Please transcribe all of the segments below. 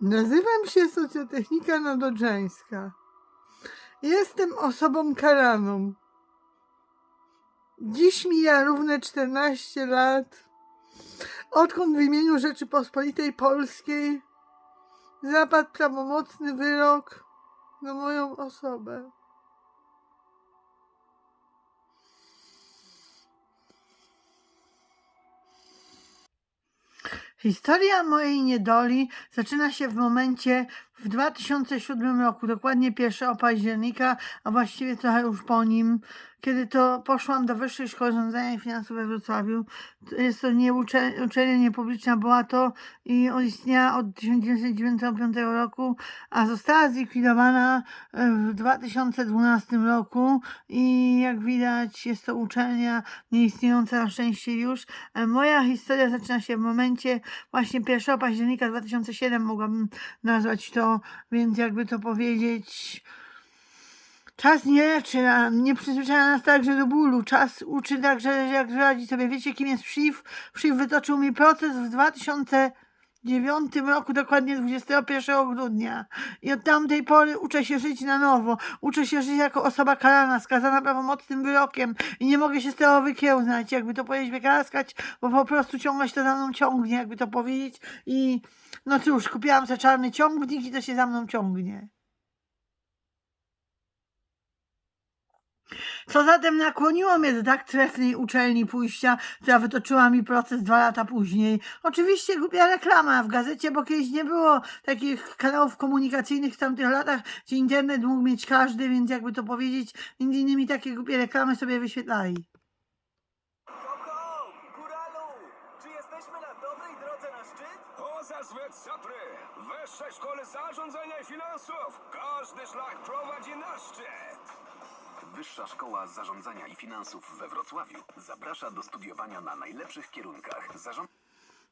Nazywam się socjotechnika nadodrzańska. Jestem osobą karaną. Dziś mija równe 14 lat, odkąd w imieniu Rzeczypospolitej Polskiej zapadł prawomocny wyrok na moją osobę. Historia mojej niedoli zaczyna się w momencie w 2007 roku, dokładnie 1 października, a właściwie trochę już po nim, kiedy to poszłam do Wyższej Szkoły Zarządzania i Finansów we Wrocławiu. Jest to nie ucze, uczelnia niepubliczna, była to i istniała od 1995 roku, a została zlikwidowana e, w 2012 roku i jak widać jest to uczelnia nieistniejąca na szczęście już. E, Moja historia zaczyna się w momencie właśnie 1 października 2007 mogłabym nazwać to, więc jakby to powiedzieć, czas nie leczy, nie przyzwyczaja nas także do bólu. Czas uczy także, jak radzić sobie. Wiecie, kim jest Shiv? Shiv wytoczył mi proces w 2009 roku, dokładnie 21 grudnia. I od tamtej pory uczę się żyć na nowo. Uczę się żyć jako osoba karana, skazana prawomocnym wyrokiem. I nie mogę się z tego wykiełznać, jakby to powiedzieć, wyklaskać, bo po prostu się to za mną ciągnie, jakby to powiedzieć. I no cóż, kupiłam sobie czarny ciągnik i to się za mną ciągnie. Co zatem nakłoniło mnie do tak trefnej uczelni pójścia, która wytoczyła mi proces dwa lata później? Oczywiście głupia reklama w gazecie, bo kiedyś nie było takich kanałów komunikacyjnych w tamtych latach, gdzie internet mógł mieć każdy, więc jakby to powiedzieć, między innymi takie głupie reklamy sobie wyświetlali. Hop! Góralu! Czy jesteśmy na dobrej drodze na szczyt? Poza Zwet Sapry, Wyższej Szkoły Zarządzania i Finansów. Każdy szlak prowadzi na szczyt. Wyższa Szkoła Zarządzania i Finansów we Wrocławiu zaprasza do studiowania na najlepszych kierunkach zarządzania.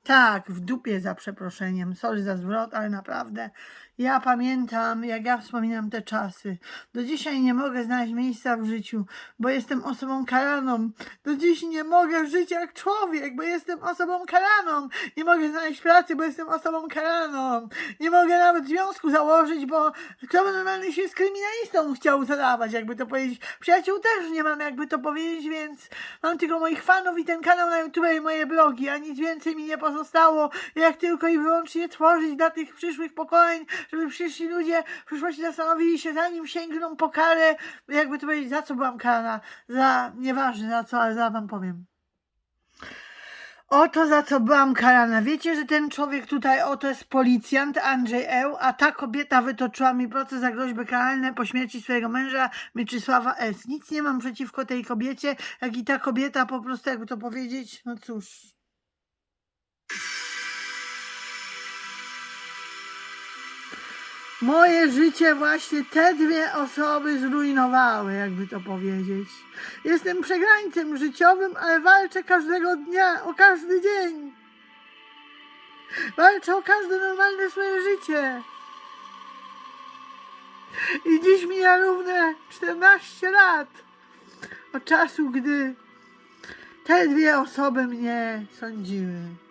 Tak, w dupie za przeproszeniem. Sorry za zwrot, ale naprawdę. Ja pamiętam, jak ja wspominam te czasy. Do dzisiaj nie mogę znaleźć miejsca w życiu, bo jestem osobą karaną. Do dziś nie mogę żyć jak człowiek, bo jestem osobą karaną. Nie mogę znaleźć pracy, bo jestem osobą karaną. Nie mogę nawet związku założyć, bo kto by normalnie się z kryminalistą chciał zadawać, jakby to powiedzieć. Przyjaciół też nie mam, jakby to powiedzieć, więc mam tylko moich fanów i ten kanał na YouTube i moje blogi, a nic więcej mi nie pozostało, jak tylko i wyłącznie tworzyć dla tych przyszłych pokoleń, żeby przyszli ludzie w przyszłości zastanowili się, zanim sięgną po karę, jakby to powiedzieć, za co byłam karana, za, nieważne za co, ale za wam powiem. Oto za co byłam karana. Wiecie, że ten człowiek tutaj, oto jest policjant Andrzej Eł, a ta kobieta wytoczyła mi proces za groźby karalne po śmierci swojego męża Mieczysława S. Nic nie mam przeciwko tej kobiecie, jak i ta kobieta po prostu, jakby to powiedzieć, no cóż. Moje życie właśnie te dwie osoby zrujnowały, jakby to powiedzieć. Jestem przegrańcem życiowym, ale walczę każdego dnia, o każdy dzień. Walczę o każde normalne swoje życie. I dziś mija równe 14 lat od czasu, gdy te dwie osoby mnie sądziły.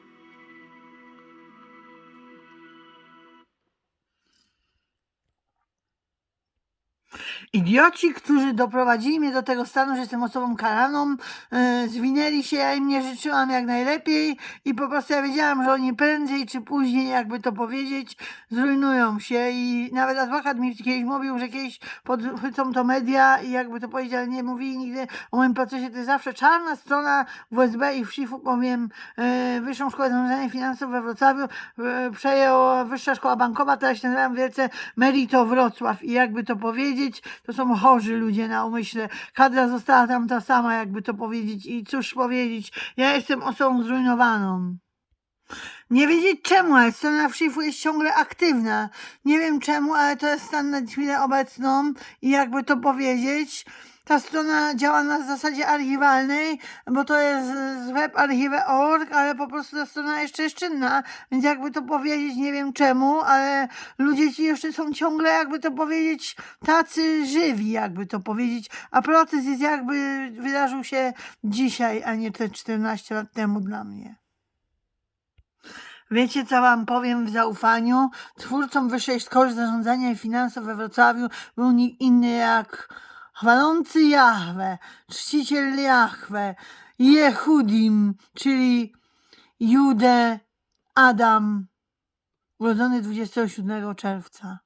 Idioci, którzy doprowadzili mnie do tego stanu, że jestem osobą karaną, yy, zwinęli się, ja im nie życzyłam jak najlepiej i po prostu ja wiedziałam, że oni prędzej czy później, jakby to powiedzieć, zrujnują się i nawet adwokat mi kiedyś mówił, że kiedyś podchwycą to media i jakby to powiedzieć, ale nie mówili nigdy o moim procesie, to jest zawsze czarna strona WSB i w SIF-u powiem yy, Wyższą Szkołę Zarządzania Finansów we Wrocławiu yy, przejęła Wyższa Szkoła Bankowa, teraz się nazywam wielce Merito Wrocław i jakby to powiedzieć, to są chorzy ludzie na umyśle. Kadra została tam ta sama, jakby to powiedzieć. I cóż powiedzieć, ja jestem osobą zrujnowaną. Nie wiedzieć czemu, ale strona Schifu jest ciągle aktywna. Nie wiem czemu, ale to jest stan na chwilę obecną i jakby to powiedzieć, ta strona działa na zasadzie archiwalnej, bo to jest z webarchive.org, ale po prostu ta strona jeszcze jest czynna, więc jakby to powiedzieć, nie wiem czemu, ale ludzie ci jeszcze są ciągle, jakby to powiedzieć, tacy żywi, jakby to powiedzieć, a proces jest jakby wydarzył się dzisiaj, a nie te 14 lat temu dla mnie. Wiecie, co wam powiem w zaufaniu? Twórcą Wyższej Szkoły Zarządzania i Finansów we Wrocławiu był nikt inny jak chwalący Jahwe, czciciel Jahwe, Jehudim, czyli Jude Adam, urodzony 27 czerwca.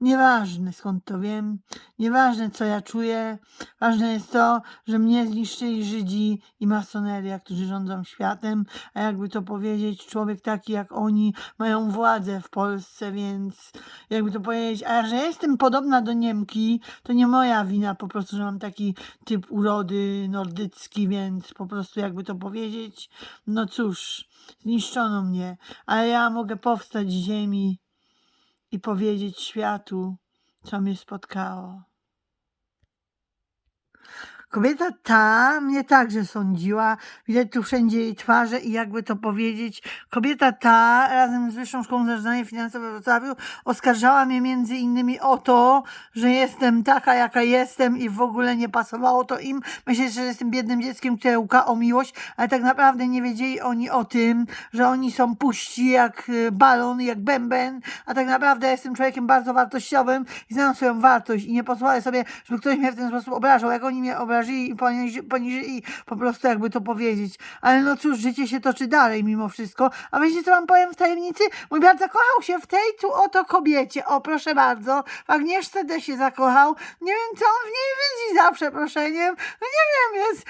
Nieważne skąd to wiem, nieważne co ja czuję, ważne jest to, że mnie zniszczyli Żydzi i masoneria, którzy rządzą światem, a jakby to powiedzieć, człowiek taki jak oni mają władzę w Polsce, więc jakby to powiedzieć, a że jestem podobna do Niemki, to nie moja wina po prostu, że mam taki typ urody nordycki, więc po prostu jakby to powiedzieć, no cóż, zniszczono mnie, ale ja mogę powstać z ziemi i powiedzieć światu, co mnie spotkało. Kobieta ta mnie także sądziła. Widać tu wszędzie jej twarze i jakby to powiedzieć, kobieta ta razem z Wyższą Szkołą Zarządzania Finansowego we Wrocławiu oskarżała mnie między innymi o to, że jestem taka, jaka jestem i w ogóle nie pasowało to im. Myślę, że jestem biednym dzieckiem, które łuka o miłość, ale tak naprawdę nie wiedzieli oni o tym, że oni są puści jak y, balon, jak bęben, a tak naprawdę jestem człowiekiem bardzo wartościowym i znam swoją wartość i nie pozwolę sobie, żeby ktoś mnie w ten sposób obrażał, jak oni mnie obrazili i poniży- poniżyli, po prostu jakby to powiedzieć. Ale no cóż, życie się toczy dalej mimo wszystko. A wiecie, co wam powiem w tajemnicy? Mój brat zakochał się w tej tu oto kobiecie. O, proszę bardzo. W Agnieszce D się zakochał. Nie wiem, co on w niej widzi za przeproszeniem. No nie wiem, jest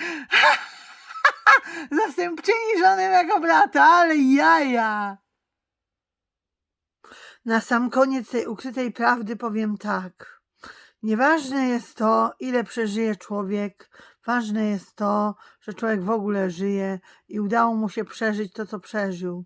zastępczyni żony mego brata, ale jaja. Na sam koniec tej ukrytej prawdy powiem tak. Nieważne jest to, ile przeżyje człowiek, ważne jest to, że człowiek w ogóle żyje i udało mu się przeżyć to, co przeżył.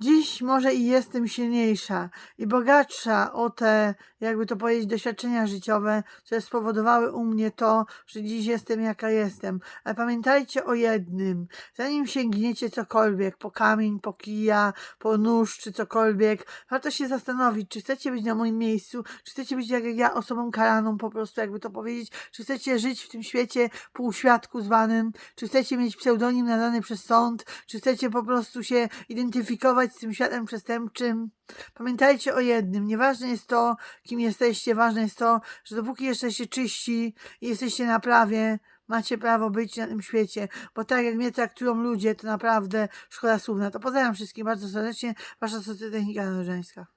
Dziś może i jestem silniejsza i bogatsza o te, jakby to powiedzieć, doświadczenia życiowe, które spowodowały u mnie to, że dziś jestem jaka jestem. Ale pamiętajcie o jednym, zanim sięgniecie cokolwiek, po kamień, po kija, po nóż czy cokolwiek, warto się zastanowić, czy chcecie być na moim miejscu, czy chcecie być jak ja, osobą karaną po prostu, jakby to powiedzieć, czy chcecie żyć w tym świecie półświadku zwanym, czy chcecie mieć pseudonim nadany przez sąd, czy chcecie po prostu się identyfikować z tym światem przestępczym. Pamiętajcie o jednym, nieważne jest to, kim jesteście, ważne jest to, że dopóki jesteście czyści i jesteście na prawie, macie prawo być na tym świecie, bo tak jak mnie traktują ludzie, to naprawdę szkoda słów na to. Pozdrawiam wszystkich bardzo serdecznie, wasza socjotechnika narzędzka.